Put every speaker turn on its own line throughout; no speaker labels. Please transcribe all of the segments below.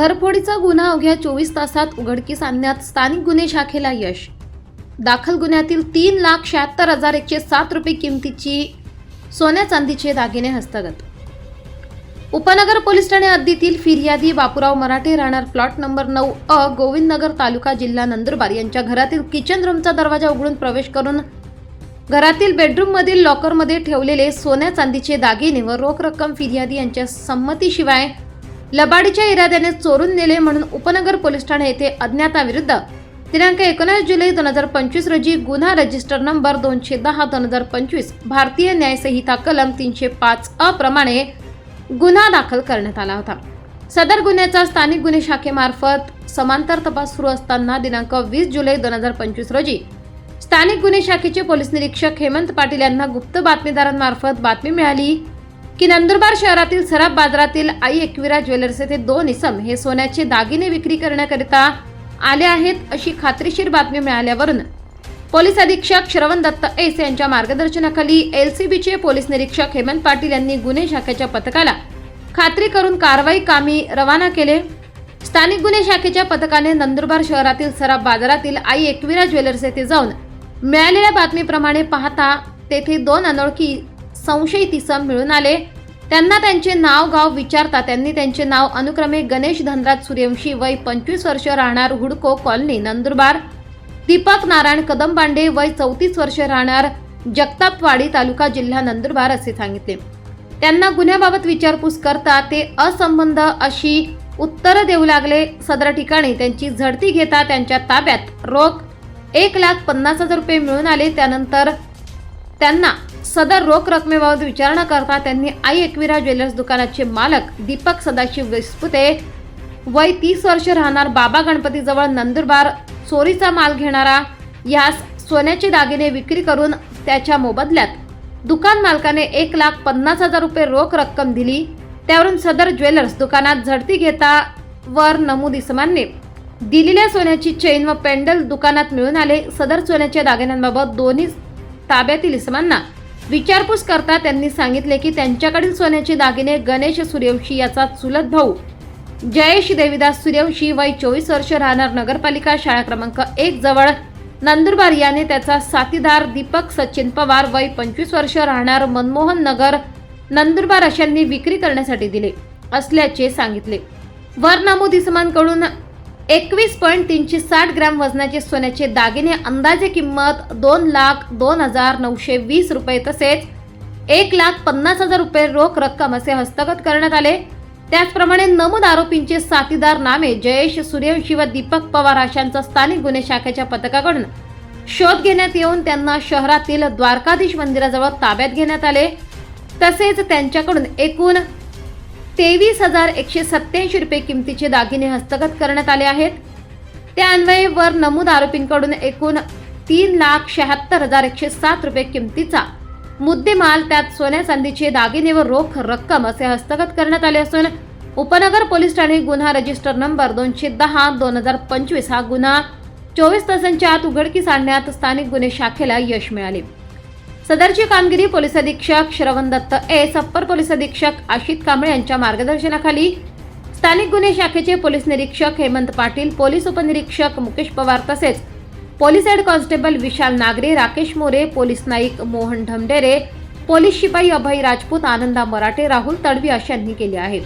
घरफोडीचा गुन्हा अवघ्या चोवीस तासात उघडकीस आणण्यात स्थानिक गुन्हे शाखेला यश. दाखल गुन्ह्यातील तीन लाख शहात्तर हजार एकशे सात रुपये किमतीची सोन्या चांदीचे दागिने हस्तगत. उपनगर पोलीस ठाणे हद्दीतील फिर्यादी बापूराव मराठे राहणार प्लॉट नंबर नऊ अ गोविंदनगर तालुका जिल्हा नंदुरबार यांच्या घरातील किचन रूमचा दरवाजा उघडून प्रवेश करून घरातील बेडरूममधील लॉकरमध्ये ठेवलेले सोन्या चांदीचे दागिने व रोख रक्कम फिर्यादी यांच्या संमतीशिवाय लबाडीच्या इराद्याने चोरून नेले म्हणून उपनगर पोलीस ठाणे येथे अज्ञाताविरुद्ध. दिनांक एकोणीस जुलै दोन हजार पंचवीस रोजी गुन्हा रजिस्टर नंबर दोनशे दहा दोन हजार पंचवीस भारतीय न्यायसंहिता कलम तीनशे पाच अ प्रमाणे गुन्हा दाखल करण्यात आला होता. सदर गुन्ह्याचा स्थानिक गुन्हे शाखेमार्फत समांतर तपास सुरू असताना दिनांक वीस जुलै दोन हजार पंचवीस रोजी स्थानिक गुन्हे शाखेचे पोलीस निरीक्षक हेमंत पाटील यांना गुप्त बातमीदारांमार्फत बातमी मिळाली. की नंदुरबार शहरातील सराफ बाजारातील आई एकविरा ज्वेलर्स येथे दोन इसम हे सोन्याचे दागिने विक्री करण्याकरिता आले आहेत अशी खात्रीशीर बातमी मिळाल्यावरून पोलीस अधीक्षक श्रवण दत्त एस यांच्या मार्गदर्शनाखाली एलसीबीचे पोलीस निरीक्षक हेमंत पाटील यांनी गुन्हे शाखेच्या पथकाला खात्री करून कारवाई कामी रवाना केले. स्थानिक गुन्हे शाखेच्या पथकाने नंदुरबार शहरातील सराफ बाजारातील आई एकविरा ज्वेलर्स येथे जाऊन मिळालेल्या बातमीप्रमाणे पाहता तेथे दोन अनोळखी संशयित इसम मिळून आले. त्यांना त्यांचे नाव गाव विचारता त्यांनी त्यांचे नाव अनुक्रमे गणेश धनराज सूर्यवंशी वय पंचवीस वर्ष राहणार हुडको कॉलनी नंदुरबार. दीपक नारायण कदमबांडे वय चौतीस वर्ष राहणार जगतापवाडी तालुका जिल्हा नंदुरबार असे सांगितले. त्यांना गुन्ह्याबाबत विचारपूस करता ते असंबंध अशी उत्तरं देऊ लागले. सदर ठिकाणी त्यांची झडती घेता त्यांच्या ताब्यात रोख एक लाख पन्नास हजार रुपये मिळून आले. त्यानंतर त्यांना सदर रोख रकमेबाबत विचारणा करता त्यांनी आई एकविरा ज्वेलर्स दुकानाचे मालक दीपक सदाशिव विस्पुते वय तीस वर्ष राहणार बाबा गणपतीजवळ नंदुरबार चोरीचा माल घेणारा यास सोन्याचे दागिने विक्री करून त्याच्या मोबदल्यात दुकान मालकाने एक लाख पन्नास हजार रुपये रोख रक्कम दिली. त्यावरून सदर ज्वेलर्स दुकानात झडती घेता वर नमूद इसमांनी दिलेल्या सोन्याची चेन व पेंडल दुकानात मिळून आले. सदर सोन्याच्या दागिन्यांबाबत दोन्ही ताब्यातील इसमांना विचारपूस करता त्यांनी सांगितले की त्यांच्याकडील सोन्याचे दागिने गणेश सूर्यवंशी याचा चुलत भाऊ. जयेश देविदास सूर्यवंशी वय चोवीस वर्ष राहणार नगरपालिका शाळा क्रमांक एक जवळ. नंदुरबार याने त्याचा साथीदार दीपक सचिन पवार वय पंचवीस वर्ष राहणार मनमोहन नगर नंदुरबार अशांनी विक्री करण्यासाठी दिले असल्याचे सांगितले. वर नमूद इसमांकडून एकवीस पॉईंट तीनशे साठ ग्रॅम वजनाचे सोन्याचे दागिने अंदाजे किंमत दोन लाख दोन हजार नऊशे वीस रुपये तसेच एक लाख पन्नास हजार रुपये रोख रक्कम असे हस्तगत करण्यात आले. त्याचप्रमाणे नमूद आरोपींचे साथीदार नामे जयेश सूर्यवंशी व दीपक पवार अशांचा स्थानिक गुन्हे शाखेच्या पथकाकडून शोध घेण्यात येऊन त्यांना शहरातील द्वारकाधीश मंदिराजवळ ताब्यात घेण्यात आले. तसेच त्यांच्याकडून एकूण तेवीस हजार एकशे सत्याऐंशी रुपये किमतीचे दागिने हस्तगत करण्यात आले आहेत. त्या अन्वये वर नमूद आरोपींकडून एकूण तीन लाख शहात्तर हजार एकशे सात रुपये किमतीचा मुद्देमाल त्यात सोन्या चांदीचे दागिने व रोख रक्कम असे हस्तगत करण्यात आले असून उपनगर पोलीस ठाणे गुन्हा रजिस्टर नंबर दोनशे दहा दोन हजार पंचवीस हा गुन्हा चोवीस तासांच्या आत उघडकीस आणण्यात स्थानिक गुन्हे शाखेला यश मिळाले. सदरची कामगिरी पोलीस अधीक्षक श्रवण दत्त एस अप्पर पोलीस अधीक्षक आशित कांबळे यांच्या मार्गदर्शनाखाली. स्थानिक गुन्हे शाखेचे पोलीस निरीक्षक हेमंत पाटील पोलीस उपनिरीक्षक मुकेश पवार तसेच police head constable Vishal Nagare Rakesh More police Naik Mohan Dhamdhere police शिपाई अभय राजपूत आनंदा मराठे राहुल तडवी अशा यांनी केली आहेत.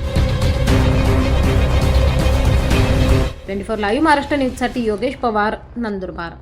ट्वेंटी फोर लाईव्ह महाराष्ट्र न्यूजसाठी योगेश पवार नंदुरबार.